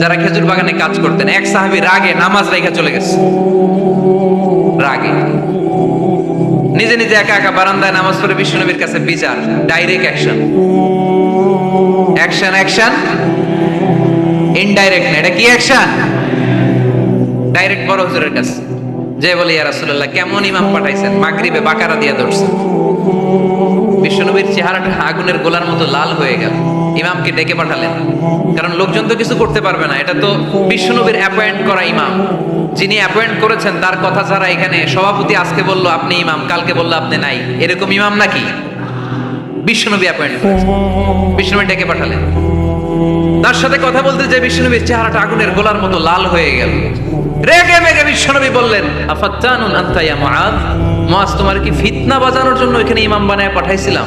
যারা খেজুর বাগানে কাজ করতেন, এক সাহাবি রাগে নামাজ রেখে চলে গেছে। রাগে। নিজে নিজে একা একা বারান্দায় নামাজ পড়ে বিশ্বনবীর কাছে বিচার direct action action action indirect না, এটা কি অ্যাকশন ডাইরেক্ট বড় হুজুরের কাছে। যে বলে, ইয়া রাসূলুল্লাহ, কেমন ইমাম পাঠাইছেন? মাগরিবে বাকারা দিয়া ধরছেন। বিশ্বনবীর চেহারাটা আগুনের গোলার মতো লাল হয়ে গেল। ইমামকে ডেকে পাঠালেন। কারণ লোকজন তো কিছু করতে পারবে না। এটা তো বিশ্বনবীর অ্যাপয়েন্ট করা ইমাম। যিনি অ্যাপয়েন্ট করেছেন, তার কথা ছাড়া এখানে সভাপতি আজকে বলল, আপনি ইমাম, কালকে বলল, আপনি নাই। এরকম ইমাম নাকি? বিশ্বনবী অ্যাপয়েন্ট বিশ্বনবী ডেকে পাঠালেন। তার সাথে কথা বলতে যে বিশ্বনবীর চেহারাটা আগুনের গোলার মতো লাল হয়ে গেল। রেগে মেগে বিশ্বনবী বললেন, আফাত্তানুন আনতা ইয়া মুআদ মুআজ, তোমার কি ফিতনা বাজানোর জন্য এখানে ইমাম বানায় পাঠাইছিলাম?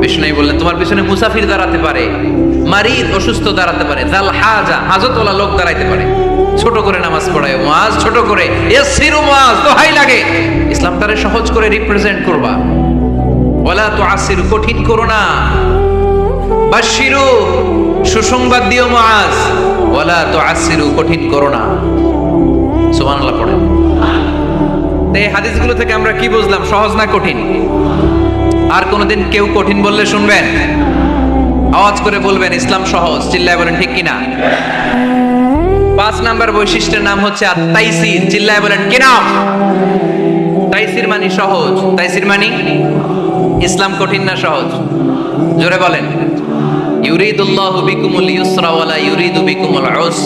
বিষ্ণু বললেন, তোমার পিছনে মুসাফির দাঁড়াতে পারে, মারিদ অসুস্থ দাঁড়াতে পারে জাল হাজা হাজতওয়ালা লোক দাঁড়াইতে পারে। ছোট করে নামাজ পড়ায় মাজ ছোট করে ইয়াসিরু মাজ দোহাই লাগে। ইসলাম তারে সহজ করে রিপ্রেজেন্ট করবা। ওয়ালা তো আসির কঠিন করো না। বাশিরু সুসংবাদ দিও মাজ ওয়ালা তো আসিরু কঠিন করো না। সুবহানাল্লাহ পড়ে এই হাদিসগুলো থেকে আমরা কি বুঝলাম, সহজ না কঠিন? আর কোনোদিন কেউ কঠিন বললে শুনবেন? আওয়াজ করে বলবেন, ইসলাম সহজ। চিল্লায় বলেন, ঠিক কিনা? পাঁচ নাম্বার বৈশিষ্ট্যের নাম হচ্ছে আত্মাইসির চিল্লায় বলেন, কি নাম? তাইসির মানি সহজ। তাইসির মানি ইসলাম কঠিন না সহজ? জোরে বলেন, ইউরিদুল্লাহু বিকুমুল ইউসরা ওয়ালা ইউরিদু বিকুমুল উস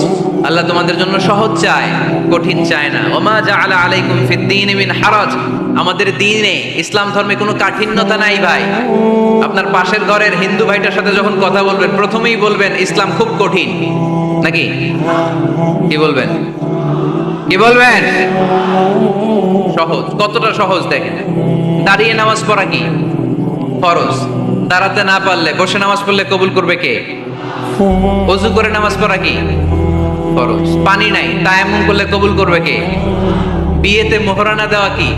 আল্লাহ তোমাদের জন্য সহজ চায়, কঠিন চায় না। ওমা জাআলা আলাইকুম ফিদ্দীন মিন হারাজ। আমাদের দিনে ইসলাম ধর্মে কোনো কাঠিন্যতা নাই ভাই। আপনার পাশের ঘরের হিন্দু ভাইটার সাথে যখন কথা বলবেন, প্রথমেই বলবেন, ইসলাম খুব কঠিন। নাকি? কি বলবেন? কি বলবেন? সহজ, কতটা সহজ দেখেন। দাঁড়িয়ে নামাজ পড়া কি? ফরজ। দাঁড়াতে না পারলে, বসে নামাজ পড়লে কবুল করবে কে? অজু করে নামাজ পড়া কি? ফরজ। পানি নাই, তায়াম্মুম করলে কবুল করবে কে? বিয়েতে মোহরানা দেওয়া কি?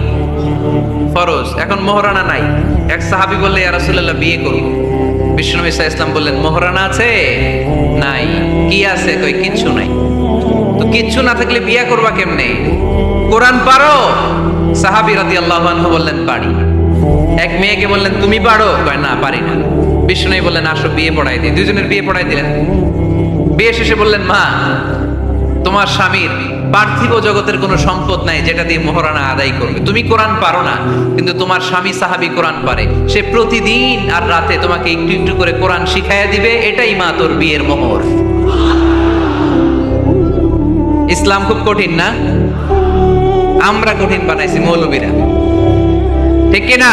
ফরজ। এখন মোহরানা নাই। এক সাহাবী বললে, ইয়া রাসূলুল্লাহ, বিয়ে করব। বিষ্ণু ইসা ইসলাম বললেন, মোহরানা আছে? নাই। কি আছে? কই, কিচ্ছু নাই। তো কিচ্ছু না থাকলে বিয়ে করবা কেমনে? কোরআন পারো? সাহাবী রাদিয়াল্লাহু আনহু বললেন, পারি। এক মেয়েকে বললেন, তুমি পারো? কয়, না, পারি না। বিষ্ণু বললেন, আসো, বিয়ে পড়াই দিই। দুজনের বিয়ে পড়াই দিলেন। বিয়ে শেষে বললেন, মা তোমার স্বামীর পার্থিব জগতের কোনো সম্পদ নাই যেটা দিয়ে মহারানা আদায় করবে। তুমি কোরআন পারো না, কিন্তু তোমার স্বামী সাহাবি কোরআন পারে। সে প্রতিদিন আর রাতে তোমাকে একটু একটু করে কোরআন শিখাইয়া দিবে, এটাই মা তোর বিয়ের মোহর। ইসলাম খুব কঠিন না? আমরা কঠিন বানাইছি মৌলবীরা। ঠিক কিনা?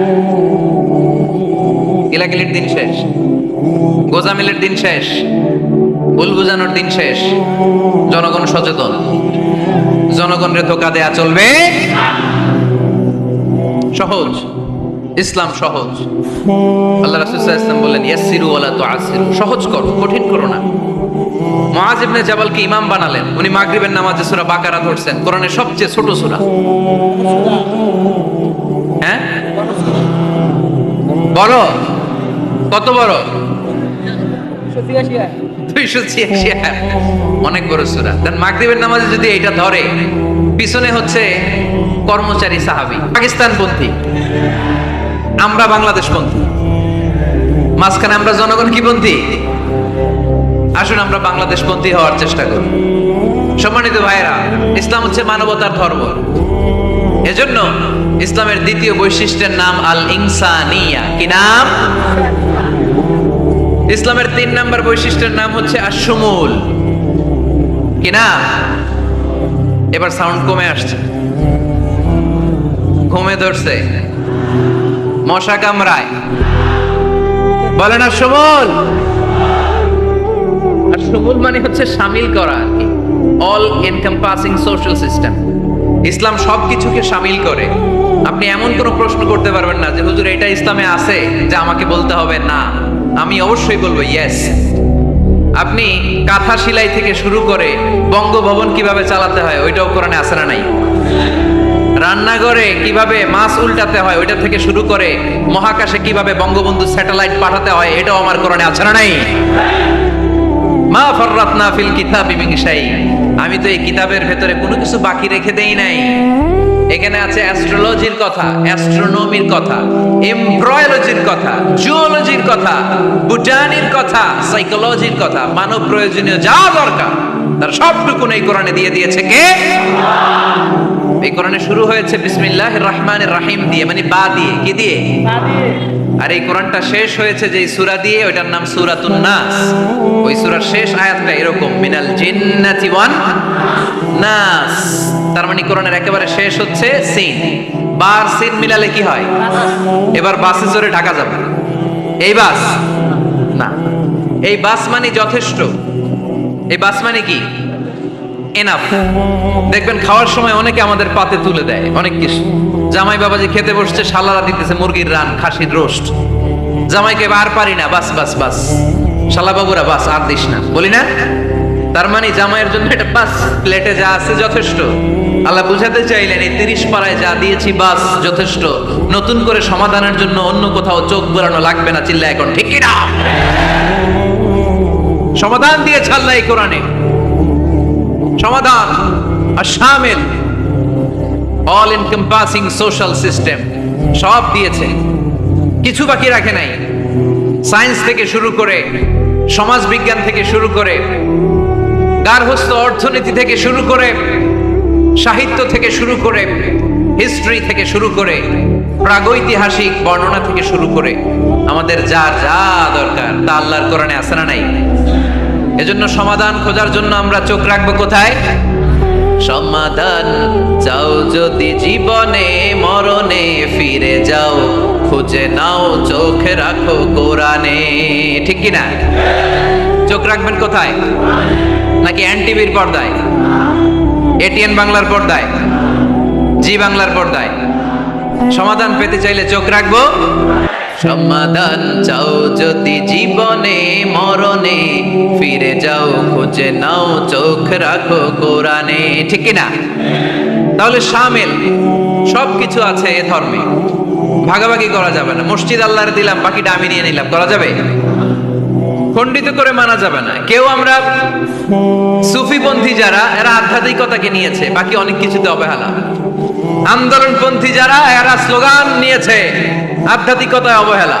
কিলাকিলির দিন শেষ। গোজামিলের দিন শেষ। ভুল বুঝানোর দিন শেষ। জনগণ সচেতন। জনগণরে ধোকা দেয়া চলবে। সহজ। ইসলাম সহজ। আল্লাহ রাসূল সাল্লাল্লাহু আলাইহি ওয়াসাল্লাম বললেন, ইয়াসসিরু ওয়ালা তুআসসিরু। সহজ করো, কঠিন করো না। মুআজ ইবনে জাবালকে ইমাম বানালেন। উনি মাগরিবের নামাজে সূরা বাকারা ধরছেন। কোরআনের সবচেয়ে ছোট সূরা। হ্যাঁ? বড় কত বড়? দুইশো ছিয়াশি। অনেক বড় সূরা। দেন মাগরিবের নামাজে যদি এটা ধরে পিছনে হচ্ছে কর্মচারী সাহাবী পাকিস্তান পন্থী আমরা বাংলাদেশ পন্থী মাঝখানে আমরা জনগণ কি পন্থী? আসুন আমরা বাংলাদেশপন্থী হওয়ার চেষ্টা করি। সম্মানিত ভাইরা ইসলাম হচ্ছে মানবতার ধর্ম। এজন্য ইসলামের দ্বিতীয় বৈশিষ্ট্যের নাম আল ইনসানিয়া কি নাম? ইসলামের তিন নম্বর বৈশিষ্ট্যের নাম হচ্ছে আশুমুল কি নাম এবার সাউন্ড কমে আসছে। ঘুমে ধরছে। মশা কামড়ায়। বলে না সুমল আর সুমুল মানে হচ্ছে সামিল করা আর কি। অল এনকাম্পাসিং সোশ্যাল সিস্টেম ইসলাম সবকিছুকে সামিল করে। আপনি এমন কোনো প্রশ্ন করতে পারবেন না যে, হুজুর, এটা ইসলামে আছে যে আমাকে বলতে হবে? না। আমি অবশ্যই বলব ইয়েস আপনি কাঁথা সিলাই থেকে শুরু করে বঙ্গভবন কীভাবে চালাতে হয়, ওইটাও কোরআনে আসে না নাই? রান্নাঘরে কীভাবে মাছ উল্টাতে হয়, ওইটা থেকে শুরু করে মহাকাশে কীভাবে বঙ্গবন্ধু স্যাটেলাইট পাঠাতে হয়, এটাও আমার কোরআনে না নাই? মা ফররাতনা ফিল কিতাবি মিন শাই। আমি তো এই কিতাবের ভেতরে কোনো কিছু বাকি রেখে দেই নাই। এখানে আছে অ্যাস্ট্রোলজির কথা অ্যাস্ট্রোনমির কথা এমব্রয়োলজির কথা জুওলজির কথা বুটানির কথা সাইকোলজির কথা, মানব প্রয়োজনীয় যা দরকার, তার সবটুকুন এই কোরআনে দিয়ে দিয়েছে কে? এই কোরআনে শুরু হয়েছে বিসমিল্লাহ রহমান রাহিম দিয়ে মানে বা দিয়ে, কি দিয়ে। আর এই কোরআনটা শেষ হয়েছে যে সূরা দিয়ে, ওইটার নাম সূরাতুন নাস। ওই সূরার শেষ আয়াতটা এরকম, মিনাল জিন্নাতি ওয়ান নাস। তার মানে কোরআনের একেবারে শেষ হচ্ছে সিন। বার সিন মিলালে কি হয়? এবার বাসে চড়ে ঢাকা যাবে। এই বাস? না। এই বাস মানে যথেষ্ট। এই বাস মানে কি? এনাফ দেখবেন খাওয়ার সময় অনেকে আমাদের পাতে তুলে দেয়, অনেক কিছু। জামাই বাবাজি খেতে বসছে, শালারা দিতেছে মুরগির রান, খাসির রোস্ট। জামাইকে আর পারি না, বাস বাস বাস। শালা বাবুরা, বাস, আর দিস না। বলি না? তার মানে জামাইয়ের জন্য এটা বাস, প্লেটে যা আছে যথেষ্ট। আল্লাহ বুঝাতে চাইলেন, এই তিরিশ পাড়ায় যা দিয়েছি, বাস যথেষ্ট। নতুন করে সমাধানের জন্য অন্য কোথাও চোখ বোলানো লাগবে না চিল্লা এখন, ঠিক না? সমাধান দিয়েছে আল্লাহ এই কোরআনে। সমাধান শামিল। অল এনকম্পাসিং সোশ্যাল সিস্টেম সব দিয়েছে। কিছু বাকি রাখে নাই। সায়েন্স থেকে শুরু করে, সমাজ বিজ্ঞান থেকে শুরু করে গার্হস্থ অর্থনীতি থেকে শুরু করে, সাহিত্য থেকে শুরু করে হিস্ট্রি থেকে শুরু করে, প্রাগৈতিহাসিক বর্ণনা থেকে শুরু করে, আমাদের যা যা দরকার, তা আল্লাহর কোরআনে আসে না নাই? এজন্য সমাধান খোঁজার জন্য আমরা চোখ রাখব কোথায়? সমাধান চাও যদি জীবনে, মরণে ফিরে যাও, খুঁজে নাও, চোখে রাখো কোরআনে। ঠিক কি না? চোখ রাখবেন কোথায়? নাকি এনটিভির পর্দায়? এটিএন বাংলার পর্দায়? জি বাংলার পর্দায়। সমাধান পেতে চাইলে চোখ রাখব। সমাধান চাও যদি জীবনে, মরণে, ফিরে যাও, খুঁজে নাও, চোখ রাখো কোরআনে, ঠিক না তাহলে সামিল সব কিছু আছে এ ধর্মে। ভাগাভাগি করা যাবে না। মসজিদ আল্লাহর দিলাম, বাকিটা আমি নিয়ে নিলাম, করা যাবে? খণ্ডিত করে মানা যাবে না। কেউ আমরা সুফিপন্থী যারা, এরা আধ্যাত্মিকতাকে নিয়েছে, বাকি অনেক কিছুতে অবহেলা। আন্দোলনপন্থী যারা, এরা স্লোগান নিয়েছে। আধ্যাত্মিকতায় অবহেলা।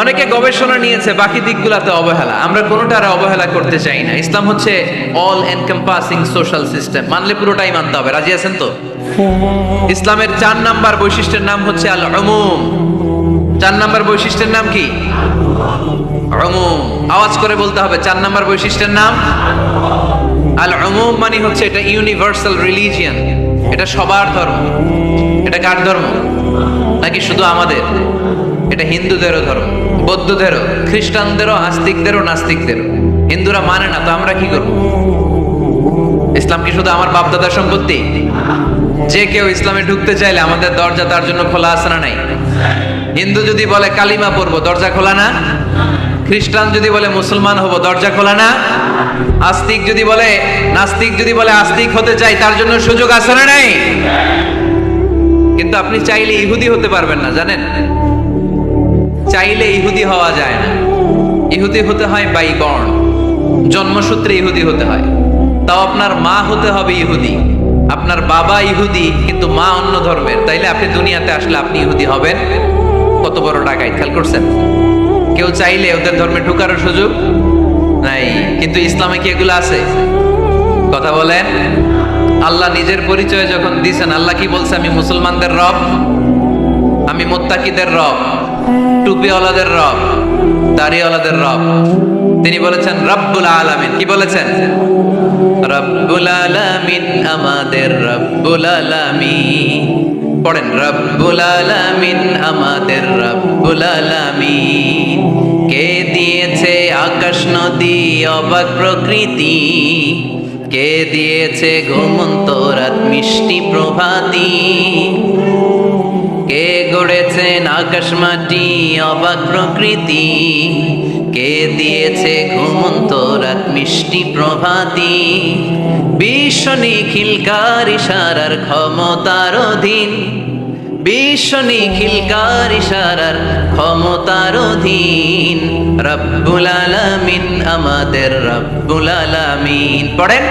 অনেকে গবেষণা নিয়েছে বাকি দিকগুলাতে অবহেলা। আমরা কোনোটার অবহেলা করতে চাই না। ইসলাম হচ্ছে অল এনকম্পাসিং সোশ্যাল সিস্টেম মানলে পুরোটাই মানতে হবে। রাজি আছেন তো? ইসলামের চার নাম্বার বৈশিষ্ট্যের নাম হচ্ছে আল উমুম চার নাম্বার বৈশিষ্ট্যের নাম কি? উমুম। আওয়াজ করে বলতে হবে, চার নাম্বার বৈশিষ্ট্যের নাম? আল উমুম মানে হচ্ছে এটা ইউনিভার্সাল রিলিজিয়ান এটা সবার ধর্ম। এটা কার ধর্ম? নাকি শুধু আমাদের? এটা হিন্দুদেরও ধর্ম, বৌদ্ধদেরও, খ্রিস্টানদেরও, আস্তিকদেরও, নাস্তিকদেরও। হিন্দুরা মানে না, তো আমরা কি করব? ইসলাম কি শুধু আমার বাপদাদার সম্পত্তি? যে কেউ ইসলামে ঢুকতে চাইলে আমাদের দরজা তার জন্য খোলা আছে না নাই? হিন্দু যদি বলে, কালিমা পড়ব, দরজা খোলা না? খ্রিস্টান যদি বলে, মুসলমান হব, দরজা খোলা না? আস্তিক যদি বলে, নাস্তিক যদি বলে, আস্তিক হতে চাই, তার জন্য সুযোগ আছে না নাই? কিন্তু আপনি চাইলে ইহুদি হতে পারবেন না, জানেন? চাইলে ইহুদি হওয়া যায় না। ইহুদি হতে হয় বাই বর্ণ জন্মসূত্রে ইহুদি হতে হয়। তাও আপনার মা হতে হবে ইহুদি। আপনার বাবা ইহুদি, কিন্তু মা অন্য ধর্মের। তাইলে আপনি দুনিয়াতে আসলে আপনি ইহুদি হবেন? কত বড় টাকায় খেয়াল করছেন? কেউ চাইলে ওদের ধর্মে ঢুকারও সুযোগ নাই। কিন্তু ইসলামে কি এগুলো আছে? কথা বলেন। আল্লাহ নিজের পরিচয় যখন দিয়েছেন আল্লাহ কি বলছে, আমি মুসলমানদের রব, আমি মোত্তাকিদের রব, টুপিওয়ালাদের রব, দাড়িওয়ালাদের রব। তিনি বলেছেন, রব্বুল আলামিন। কি বলেছেন? রব্বুল আলামিন আমাদের রব্বুল আলামিন। পড়েন, রব্বুল আলামিন আমাদের রব্বুল আলামিন। কে দিয়েছে আকাশ, নদী, অবাক প্রকৃতি? কে দিয়েছে ঘুমন্ত রাত মিষ্টি প্রভাতি? কে গড়েছেন আকাশ মাটি অবাক প্রকৃতি? কে দিয়েছে ঘুমন্ত রাত মিষ্টি প্রভাতি? বিশ্ব নিখিলকার সারার ক্ষমতার অধীন? বিশ্ব নিখিলকার ইশারার ক্ষমতার অধীন। রব্বুল আলামিন আমাদের রব্বুল আলামিন। পড়েন?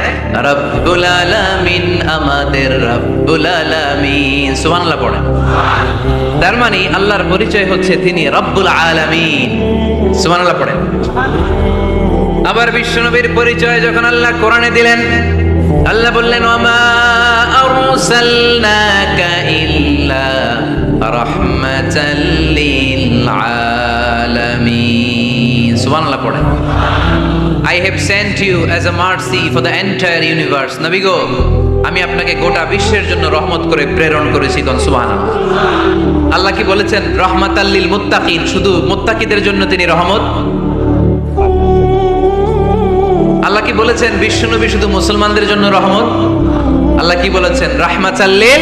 রব্বুল আলামিন আমাদের রব্বুল আলামিন। সুবহানাল্লাহ পড়েন। তার মানে আল্লাহর পরিচয় হচ্ছে তিনি রব্বুল আলামিন। সুবহানাল্লাহ পড়েন। আবার বিশ্বনবীর পরিচয় যখন আল্লাহ কোরআনে দিলেন, আল্লাহ বললেন ওমা আরসালনাকা ইল্লা রাহমাতাল লিল আলামিন সুবহানাল্লাহ পড়েন I have sent you as a mercy for the entire universe নবী আমি আপনাকে গোটা বিশ্বের জন্য রহমত করে প্রেরণ করেছি কোন সুবহানাল্লাহ আল্লাহ। কি বলেছেন? রহমাতাল্লিল মুত্তাকিন, শুধু মুত্তাকিদের জন্য তিনি রহমত। আল্লাহ কি বলেছেন? বিশ্বনবী শুধু মুসলমানদের জন্য রহমত। আল্লাহ কি বলেছেন? রাহমাতাল্লিল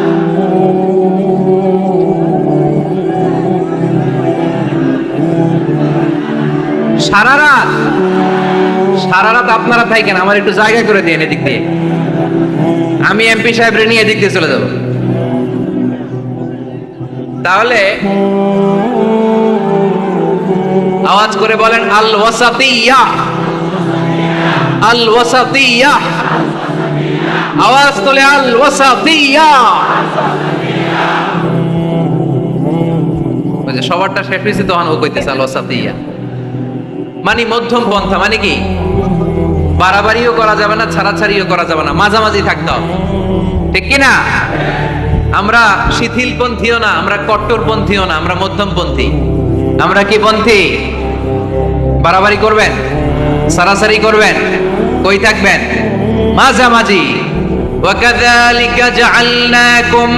সারা রাত। সারা রাত আপনারা থাকেন, আমার একটু জায়গা করে দিন এদিক দিয়ে। আমি এমপি সাহেবরে নিয়ে এদিক দিয়ে চলে যাব। তাহলে আওয়াজ করে বলেন আল ওয়াসাতিয়া আল ওয়াসাতিয়া আওয়াজ তোলে আল ওয়াসাতিয়া সবারটা শেষ হয়েছে, তখন ও কইতেছে আল ওয়াসাতিয়া মানে মধ্যম পন্থা মানে কি বাড়াবাড়িও করা যাবে না ছাড়াছাড়িও করা যাবে না মাঝামাঝি থাকতে হবে ঠিক কি না আমরা শিথিল পন্থীও না আমরা কট্টর পন্থীও না আমরা মধ্যম পন্থী আমরা কি পন্থী বাড়াবাড়ি করবেন সারাসারি করবেন কই থাকবেন মাঝামাঝি وكذلك جعلناكم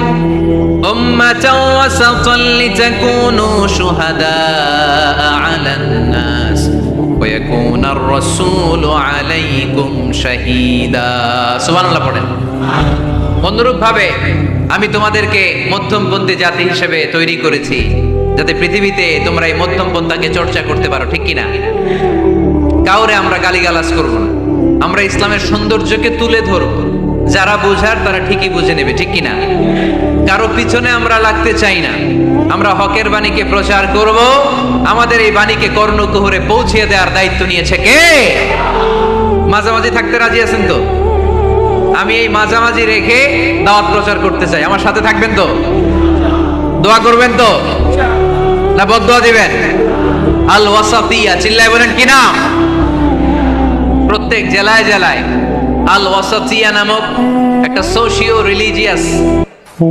أمة وسطا لتكونوا شهداء على الناس ويكون الرسول عليكم شهيدا سبحان الله পড়েন অনুরূপ ভাবে আমি তোমাদেরকে মধ্যমপন্থী জাতি হিসেবে তৈরি করেছি যাতে পৃথিবীতে তোমরা এই মধ্যমপন্থাকে চর্চা করতে পারো ঠিক কিনা কাউরে আমরা গালিগালাজ করব না আমরা ইসলামের সৌন্দর্যকে তুলে ধরব যারা বোঝার তারা ঠিকই বুঝে নেবে, ঠিক কিনা? কারও পিছনে আমরা লাগতে চাই না। আমরা হকের বাণীকে প্রচার করব। আমাদের এই বাণীকে কর্ণকুহরে পৌঁছিয়ে দেওয়ার দায়িত্ব নিয়েছে কে? মাঝামাঝি থাকতে রাজি আছেন তো? আমি এই মাঝামাঝি রেখে দাওয়াত প্রচার করতে চাই। আমার সাথে থাকবেন তো? দোয়া করবেন তো? না বদোয়া দিবেন? আল ওয়াসাতিয়া চিল্লায় বলেন কি নাম? প্রত্যেক জেলায় জেলায় আল ওয়াসাতিয়া নামক একটা সোশিও রিলিজিয়াস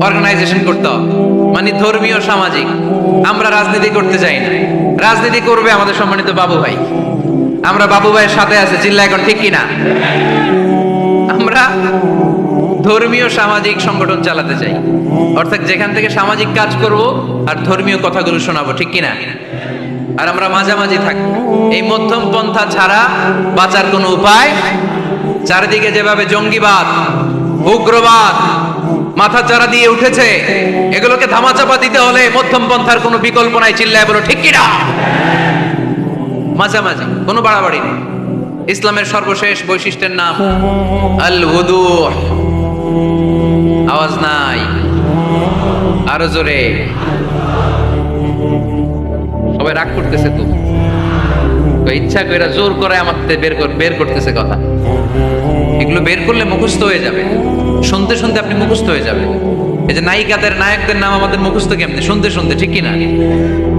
অর্গানাইজেশন করতে মানে ধর্মীয় সামাজিক। আমরা রাজনীতি করতে চাই না। রাজনীতি করবে আমাদের সম্মানিত বাবু ভাই। আমরা বাবু ভাইয়ের সাথে আছে চিল্লা এখন ঠিক কিনা? আমরা ধর্মীয় সামাজিক সংগঠন চালাতে চাই। অর্থাৎ যেখান থেকে সামাজিক কাজ করব আর ধর্মীয় কথাগুলো শোনাবো, ঠিক কিনা? আর আমরা মাঝামাঝি থাকব। এই মধ্যম পন্থা ছাড়া বাঁচার কোনো উপায় চারিদিকে যেভাবে জঙ্গিবাদ, উগ্রবাদ মাথা চারা দিয়ে উঠেছে, এগুলোকে ধামাচাপা দিতে হলে মধ্যম পন্থার কোনো বিকল্প নাই চিল্লায় বলো, ঠিক কিনা? মাঝামাঝি কোনো বাড়াবাড়ি নেই। ইসলামের সর্বশেষ বৈশিষ্ট্যের নাম আল হুদু আওয়াজ নাই, আরও জোরে। সবাই রাগ করতেছে তো তো। ইচ্ছা করে জোর করে আমার বের বের করতেছে কথা। এগুলো বের করলে মুখস্থ হয়ে যাবে। শুনতে শুনতে আপনি মুখস্থ হয়ে যাবে এই যে নায়িকাদের, নায়কদের নাম আমাদের মুখস্থ কেমনে? শুনতে শুনতে, ঠিক কিনা?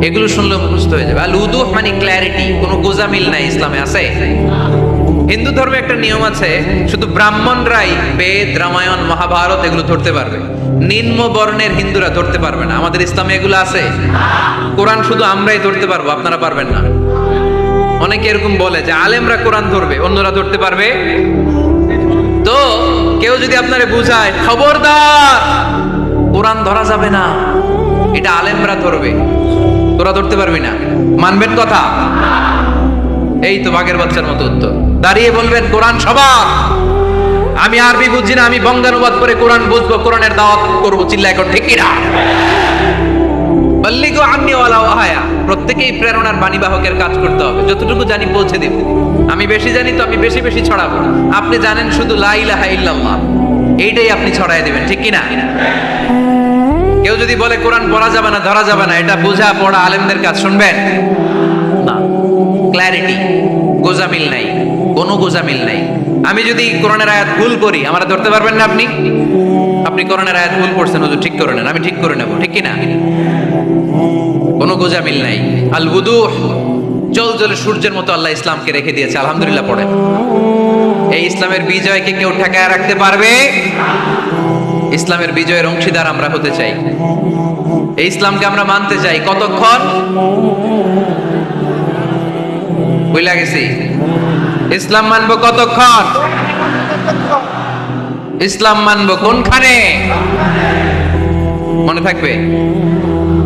এগুলো শুনলে মুখস্থ হয়ে যাবে। আল উদুহ মানে ক্ল্যারিটি কোনো গোজামিল নাই ইসলামে, আছে? হিন্দু ধর্মে একটা নিয়ম আছে, শুধু ব্রাহ্মণরাই বেদ, রামায়ণ, মহাভারত এগুলো ধরতে পারবে। নিম্ন বর্ণের হিন্দুরা ধরতে পারবে না। আমাদের ইসলামে এগুলো আছে। কোরআন শুধু আমরাই ধরতে পারব, আপনারা পারবেন না। অনেকে এরকম বলে যে আলেমরা কোরআন ধরবে, অন্যরা ধরতে পারবে। তো কেউ যদি আপনারে বুঝায়, খবরদার, কোরআন ধরা যাবে না, এটা আলেমরা ধরবে, তোরা ধরতে পারবি না। মানবেন কথা? এই তো বাঘের বাচ্চার মতো উত্তর। দাঁড়িয়ে বলবেন, কোরআন সবার। আমি আরবি বুঝছি না, আমি বঙ্গানুবাদ করে কোরআন বুঝব, কোরআনের দাওয়াত করব চিল্লা এখন ঠিক কিনা? বল্লিগো আন্নি ওয়ালা ওয়াহায়া প্রত্যেকেই প্রেরণার বাণীবাহকের কাজ করতে হবে। যতটুকু জানি পৌঁছে দেব। আমি বেশি জানি তো আমি বেশি বেশি ছড়াবো। আপনি জানেন শুধু লা ইলাহা ইল্লাল্লাহ। এইটাই আপনি ছড়াই দেবেন, ঠিক কিনা? কেউ যদি বলে, কোরআন পড়া যাবে না, ধরা যাবে না, এটা বোঝা পড়া আলেমদের কাজ, শুনবেন? না। ক্ল্যারিটি গোজামিল নাই, কোনো গোজামিল নাই। আমি যদি কোরআনের আয়াত ভুল করি আমরা ধরতে পারবেন না আপনি? আপনি কোরআনের আয়াত ভুল করছেন হুজুর, ঠিক করে নেন, আমি ঠিক করে নেব, ঠিক কিনা? কোনো গোজামিল নাই। আল বুদুহ জল জলে সূর্যের মতো আল্লাহ ইসলামকে রেখে দিয়েছে, আলহামদুলিল্লাহ পড়েন। এই ইসলামের বিজয়কে কেউ ঠেকায় রাখতে পারবে? ইসলামের বিজয়ের অংশীদার আমরা হতে চাই। এই ইসলামকে আমরা মানতে চাই। কতক্ষণ? বুঝলা গেছি? ইসলাম মানবো কতক্ষণ? ইসলাম মানবো কোনখানে? মনে থাকবে?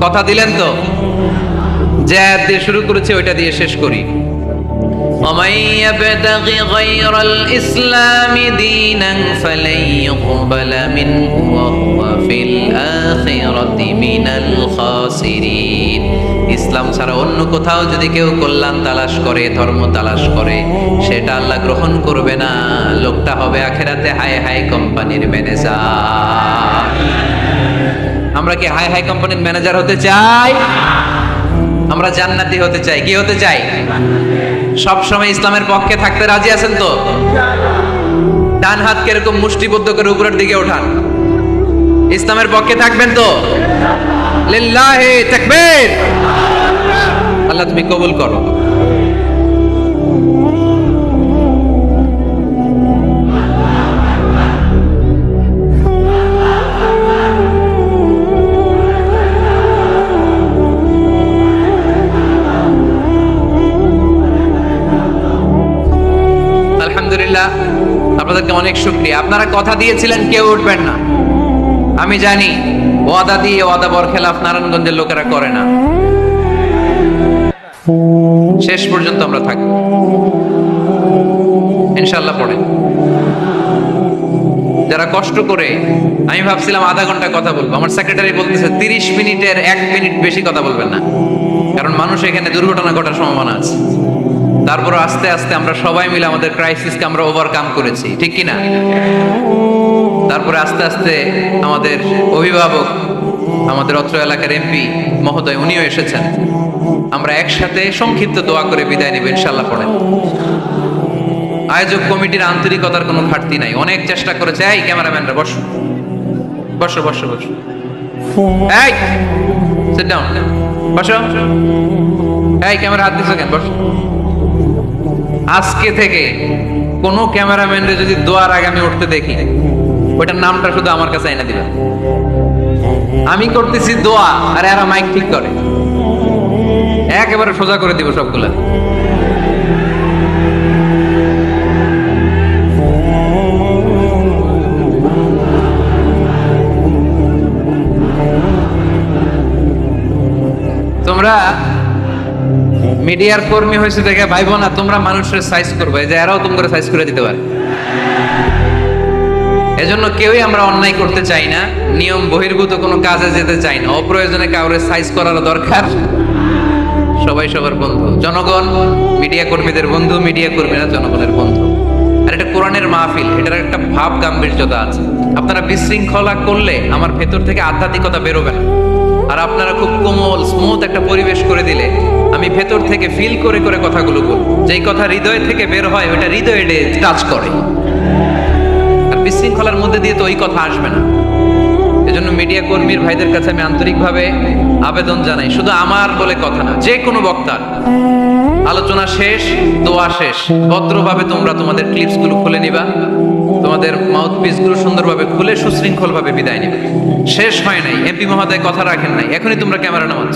কথা দিলেন তো যে আয়াত দিয়ে শুরু করেছে ওইটা দিয়ে শেষ করি ومن يبتغ غير الإسلام دينا فلن يقبل منه وهو في الآخرة من الخاسرين ইসলাম ছাড়া অন্য কোথাও যদি কেউ কল্যাণ তালাশ করে ধর্ম তালাশ করে সেটা আল্লাহ গ্রহণ করবে না লোকটা হবে আখেরাতে হাই হাই কোম্পানির ম্যানেজার আমরা কি হাই হাই কোম্পানির ম্যানেজার হতে চাই? আমরা জান্নাতি হতে চাই। কি হতে চাই? সব সময় ইসলামের পক্ষে থাকতে রাজি আছেন তো? ডান হাত কীরকম মুষ্টিবদ্ধ করে উপরের দিকে ওঠান। ইসলামের পক্ষে থাকবেন তো? লিল্লাহি তাকবীর। আল্লাহ তুমি কবুল করো। আপনাদেরকে অনেক শুক্রিয়া। আপনারা কথা দিয়েছিলেন, কেউ উঠবেন না। আমি জানি, ওয়াদা দিয়ে ওয়াদা বরখেলাফ নারায়ণগঞ্জের লোকেরা করে না। শেষ পর্যন্ত আমরা থাকব। ইনশাল্লাহ পড়ে যারা কষ্ট করে, আমি ভাবছিলাম আধা ঘণ্টা কথা বলব। আমার সেক্রেটারি বলতেছে, তিরিশ মিনিটের এক মিনিট বেশি কথা বলবেন না। কারণ মানুষ এখানে দুর্ঘটনা ঘটার সম্ভাবনা আছে। তারপর আস্তে আস্তে আমরা সবাই মিলে আমাদের ক্রাইসিসকে আমরা ওভারকাম করেছি। ঠিক কি না তারপরে আস্তে আস্তে আমাদের অভিভাবক, আমাদের অত্র এলাকার এমপি মহোদয়, উনিও এসেছেন। আমরা একসাথে সংক্ষিপ্ত দোয়া করে বিদায় নেব ইনশাল্লাহ পড়েন। আয়োজক কমিটির আন্তরিকতার কোনো ঘাটতি নাই। অনেক চেষ্টা করেছে। এই ক্যামেরাম্যানরা, বসো। বসো বসো বসো। এই! সিট ডাউন বসো। এই, ক্যামেরা হাত দিছো কেন? বসো। আজকে থেকে কোনো ক্যামেরাম্যানরে যদি দোয়ার আগে আমি উঠতে দেখি, ওইটার নামটা শুধু আমার কাছে এনে দিবেন। আমি করতেছি দোয়া, আর এরা মাইক ঠিক করে। একেবারে সোজা করে দিব সবগুলা। তোমরা মিডিয়ার কর্মী হয়েছে দেখে ভাইবো না তোমরা মানুষের সাইজ করবে। যে এরাও তোমরা সাইজ করে দিতে পারে। এজন্য কেউই আমরা অন্যায় করতে চাই না। নিয়ম বহির্ভূত কোনো কাজে যেতে চাই না। অপ্রয়োজনে কাউরে সাইজ করার দরকার। সবাই সবার বন্ধু। জনগণ মিডিয়া কর্মীদের বন্ধু মিডিয়া কর্মীরা জনগণের বন্ধু। আর এটা কোরআনের মাহফিল, এটার একটা ভাব গাম্ভীর্যতা আছে। আপনারা বিশৃঙ্খলা করলে আমার ভেতর থেকে আধ্যাত্মিকতা বেরোবে না। আর আপনারা খুব কোমল স্মুথ একটা পরিবেশ করে দিলে আমি ভেতর থেকে ফিল করে করে কথাগুলো বলব। যেই কথা হৃদয় থেকে বের হয় ওটা হৃদয়ে টাচ করে। আর বিশৃঙ্খলার মধ্যে দিয়ে তো ওই কথা আসবে না। এজন্য মিডিয়া কর্মীর ভাইদের কাছে আমি আন্তরিকভাবে আবেদন জানাই, শুধু আমার বলে কথা না, যে কোনো বক্তার। আলোচনা শেষ, দোয়া শেষ। ভদ্রভাবে তোমরা তোমাদের ক্লিপসগুলো খুলে নিবা। তোমাদের মাউথ পিসগুলো সুন্দরভাবে খুলে সুশৃঙ্খল ভাবে বিদায় নিবে। শেষ হয় নাই এমপি মহোদয় কথা রাখেন নাই, এখনই তোমরা ক্যামেরা নামাচ্ছ।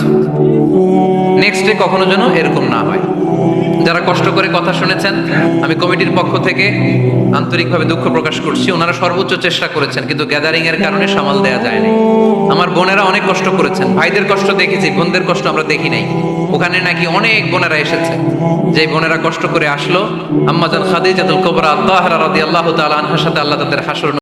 নেক্সট ডে কখনো যেন এরকম না হয়। যারা কষ্ট করে কথা শুনেছেন, আমি কমিটির পক্ষ থেকে আন্তরিকভাবে দুঃখ প্রকাশ করছি। ওনারা সর্বোচ্চ চেষ্টা করেছেন, কিন্তু গ্যাদারিং এর কারণে সামাল দেওয়া যায়নি আমার বোনেরা অনেক কষ্ট করেছেন। ভাইদের কষ্ট দেখেছি, বোনদের কষ্ট আমরা দেখি নাই। ওখানে নাকি অনেক বোনেরা এসেছে। যে বোনেরা কষ্ট করে আসলো আম্মাজান খাদিজাতুল কুবরা, তাহরা রাদিয়াল্লাহু তাআলা আনহার সাথে আল্লাহ তাদের হাসর